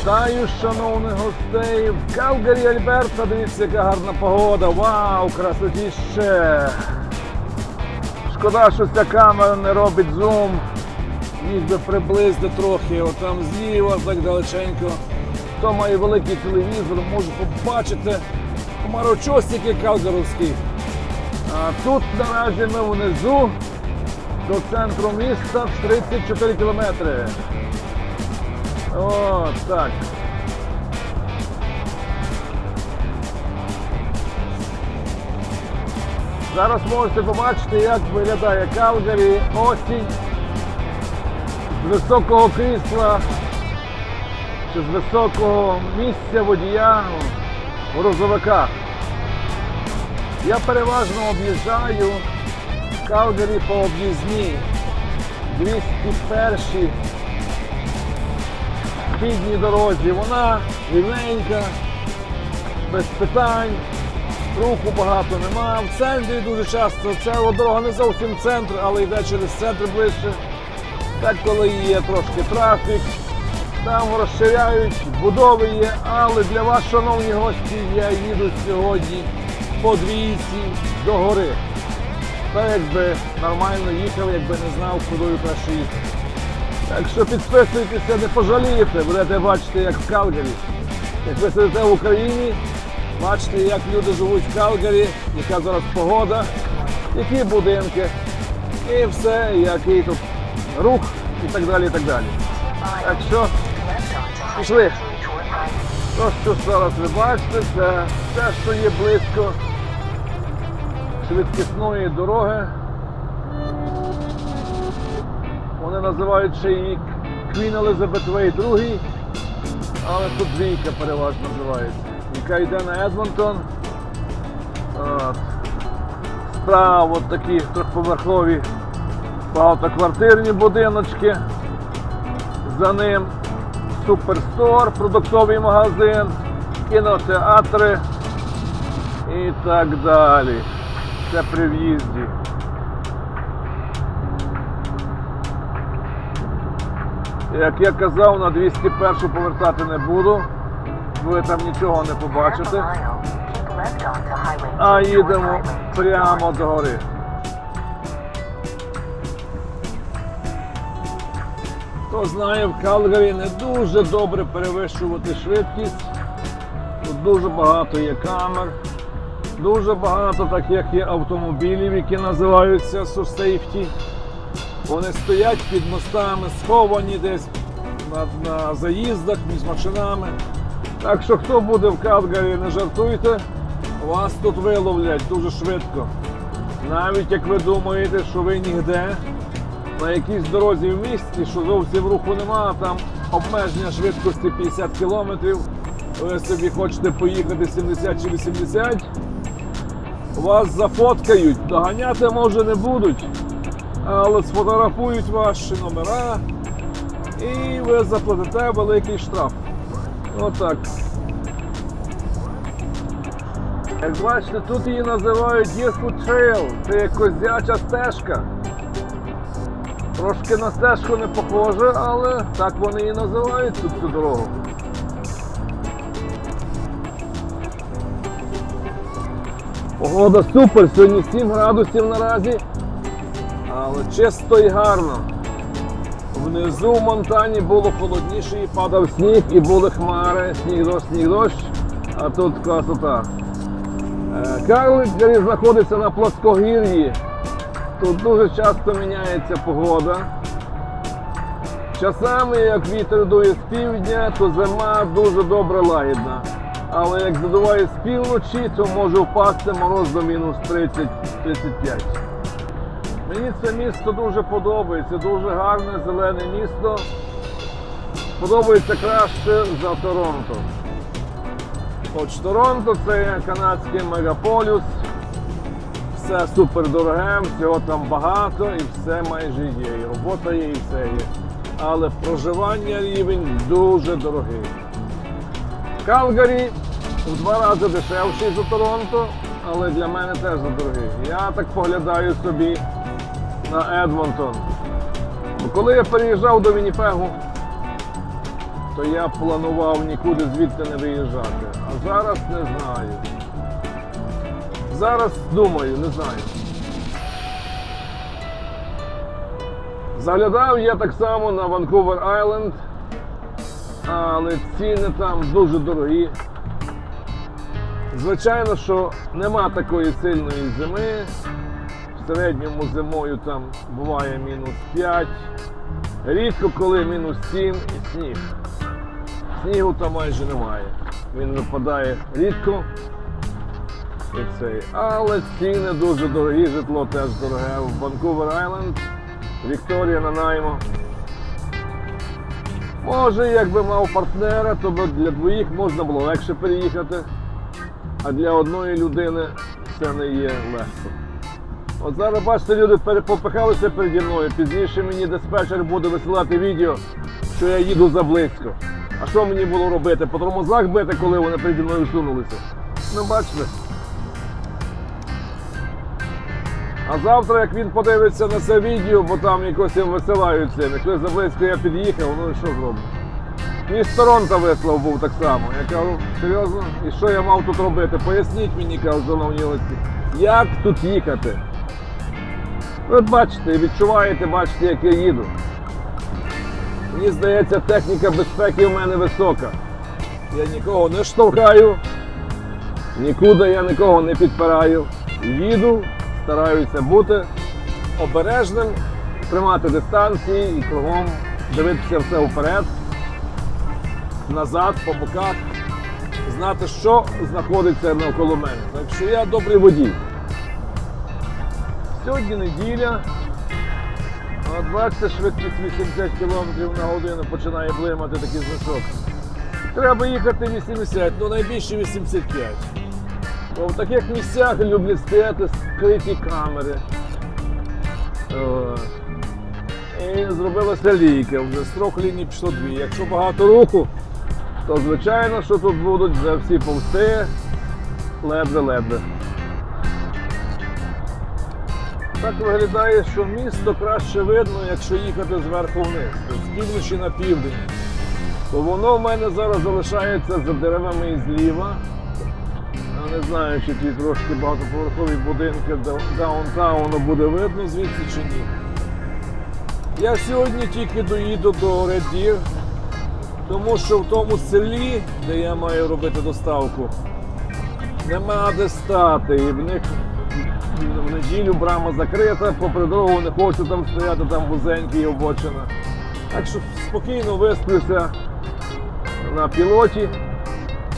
Вітаю, шановних гостей! В Калгарі, Альберта, дивіться, яка гарна погода. Вау, красотіще! Шкода, що ця камера не робить зум. Міг би приблизити трохи, отам зліва, так далеченько. Хто має великий телевізор, може побачити хмарочосики калгаровські. А тут наразі ми внизу до центру міста 34 кілометри. О, так. Зараз можете побачити, як виглядає Калгарі осінь з високого крісла чи з високого місця водія у грузовиках. Я переважно об'їжджаю Калгарі по об'їзній 201 східній дорозі. Вона рівненька, без питань, руху багато нема. В центрі дуже часто. Ця дорога не зовсім центр, але йде через центр ближче. Так, коли є трошки трафік, там розширяють, будови є, але для вас, шановні гості, я їду сьогодні по двійці до гори. Так якби нормально їхав, якби не знав, куди краще їхати. Так що підписуйтеся, не пожалієте, будете бачити, як в Калгарі. Як ви сидите в Україні, бачите, як люди живуть в Калгарі, яка зараз погода, які будинки, і все, який тут рух і так далі. і Так далі. Так що пішли. То, що зараз ви бачите, це те, що є близько швидкісної дороги. Вони називають ще її Queen Elizabeth Way 2, але тут двійка переважно називається, яка йде на Едмонтон. Справа от такі трьохповерхові багатоквартирні будиночки. За ним суперстор, продуктовий магазин, кінотеатри і так далі. Це при в'їзді. Як я казав, на 201 повертати не буду, ви там нічого не побачите, а їдемо прямо до гори. Хто знає, в Калгарі не дуже добре перевищувати швидкість. Тут дуже багато є камер, дуже багато таких є автомобілів, які називаються Safety. Вони стоять під мостами, сховані десь на, на заїздах між машинами. Так що хто буде в Калгарі, не жартуйте, вас тут виловлять дуже швидко. Навіть як ви думаєте, що ви нігде, на якійсь дорозі в місті, що зовсім руху нема, там обмеження швидкості 50 км, ви собі хочете поїхати 70 чи 80, вас зафоткають, доганяти може не будуть але сфотографують ваші номера і ви заплатите великий штраф. Отак. Як бачите, тут її називають Deerfoot Trail. Це козяча стежка. Трошки на стежку не похоже, але так вони і називають тут цю дорогу. Погода супер, сьогодні 7 градусів наразі. Але чисто і гарно. Внизу в Монтані було холодніше і падав сніг, і були хмари, сніг дощ, сніг дощ, а тут красота. Е, Карлигарі знаходиться на плоскогір'ї. Тут дуже часто міняється погода. Часами, як вітер дує з півдня, то зима дуже добре лагідна. Але як задуває з півночі, то може впасти мороз до мінус 30-35. Мені це місто дуже подобається, дуже гарне, зелене місто. Подобається краще за Торонто. Хоч Торонто це канадський мегаполіс, все супер дороге, всього там багато і все майже є. І робота є, і все є. Але проживання рівень дуже дорогий. Калгарі в два рази дешевший за Торонто, але для мене теж задорогий. Я так поглядаю собі на Едмонтон. Коли я переїжджав до Вінніпегу то я планував нікуди звідти не виїжджати. А зараз не знаю. Зараз думаю, не знаю. Заглядав я так само на Ванкувер Айленд, але ціни там дуже дорогі. Звичайно, що нема такої сильної зими. В середньому зимою там буває мінус 5. Рідко коли мінус 7 і сніг. Снігу там майже немає. Він випадає рідко. І цей. Але ціни дуже дорогі, житло теж дороге. В Ванкувер Айленд, Вікторія на наймо. Може, якби мав партнера, то для двоїх можна було легше переїхати, а для одної людини це не є легко. От зараз бачите, люди попихалися переді мною. Пізніше мені диспетчер буде висилати відео, що я їду заблизько. А що мені було робити? По тормозах бити, коли вони переді мною сунулися. Ну, бачите. А завтра, як він подивиться на це відео, бо там якось їм висилають цим, якщо заблизько я під'їхав, ну і що зроблю? Мій Торонто вислав був так само. Я кажу, серйозно, і що я мав тут робити? Поясніть мені, кажу, шановні гості, як тут їхати? Ви бачите, відчуваєте, бачите, як я їду. Мені здається, техніка безпеки в мене висока. Я нікого не штовхаю, нікуди я нікого не підпираю. Їду, стараюся бути обережним, тримати дистанції і кругом дивитися все вперед, назад, по боках, знати, що знаходиться навколо мене. Так що я добрий водій. Сьогодні неділя. От бачите, швидкість 80 км на годину починає блимати такий значок. Треба їхати 80, ну найбільше 85. Бо в таких місцях люблять стояти скриті камери. І зробилася лійка, вже строк лінії пішло дві. Якщо багато руху, то звичайно, що тут будуть вже всі повсти ледве-ледве. Так виглядає, що місто краще видно, якщо їхати зверху вниз, з півночі на південь. То воно в мене зараз залишається за деревами і зліва. Я не знаю, чи ті трошки багатоповерхові будинки даунтауну буде видно звідси чи ні. Я сьогодні тільки доїду до Deer, тому що в тому селі, де я маю робити доставку, нема де стати. І в них в неділю брама закрита, попри дорогу не хочу там стояти, там вузенький обочина. Так що спокійно висплюся на пілоті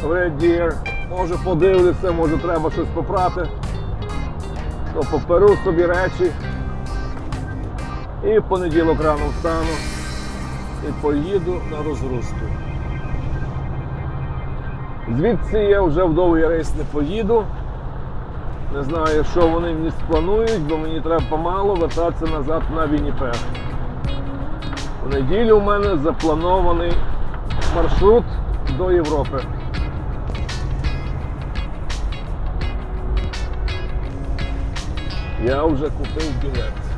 в Red Deer. Може подивлюся, може треба щось попрати. То поперу собі речі. І в понеділок рано встану і поїду на розгрузку. Звідси я вже в довгий рейс не поїду. Не знаю, що вони мені спланують, бо мені треба помало вертатися назад на Вінніпег. У неділю у мене запланований маршрут до Європи. Я вже купив білет.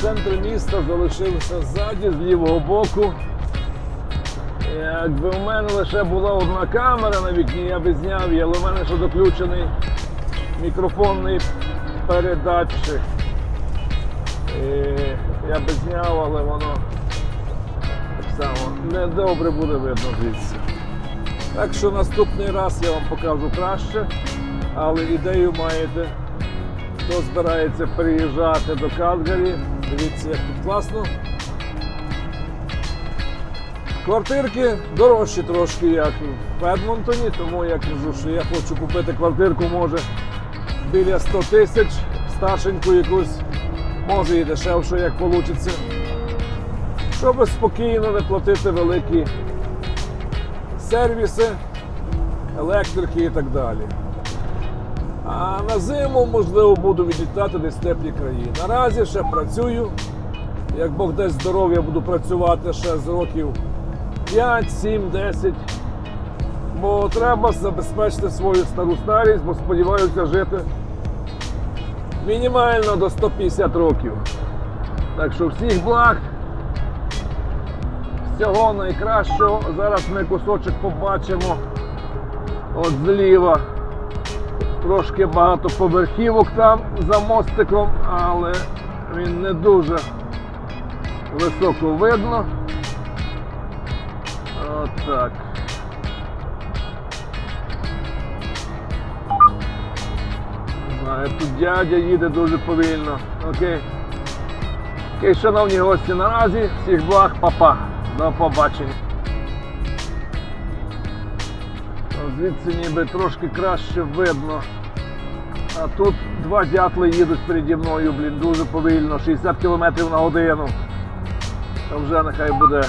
Центрі міста залишився ззаді, з лівого боку. Якби в мене лише була одна камера на вікні, я би зняв її, але в мене ще доключений мікрофонний передатчик. І я би зняв, але воно так само недобре буде видно звідси. Так що наступний раз я вам покажу краще, але ідею маєте. Хто збирається приїжджати до Калгарі, дивіться, як тут класно. Квартирки дорожчі трошки, як в Едмонтоні, тому я кажу, що я хочу купити квартирку, може біля 100 тисяч, старшеньку якусь, може і дешевше, як вийде. Щоб спокійно не платити великі сервіси, електрики і так далі. А на зиму, можливо, буду відлітати десь в теплі краї. Наразі ще працюю. Як Бог дасть здоров'я, буду працювати ще з років 5, 7, 10. Бо треба забезпечити свою стару старість, бо сподіваюся жити мінімально до 150 років. Так що всіх благ, всього найкращого. Зараз ми кусочок побачимо от зліва. Трошки багато поверхівок там за мостиком, але він не дуже високо видно. От так. Знаю, тут дядя їде дуже повільно. Окей. Окей, шановні гості, наразі всіх благ, папа. До побачення. Звідси ніби трошки краще видно. А тут два дятли їдуть переді мною, блін, дуже повільно, 60 км на годину. Та вже нехай буде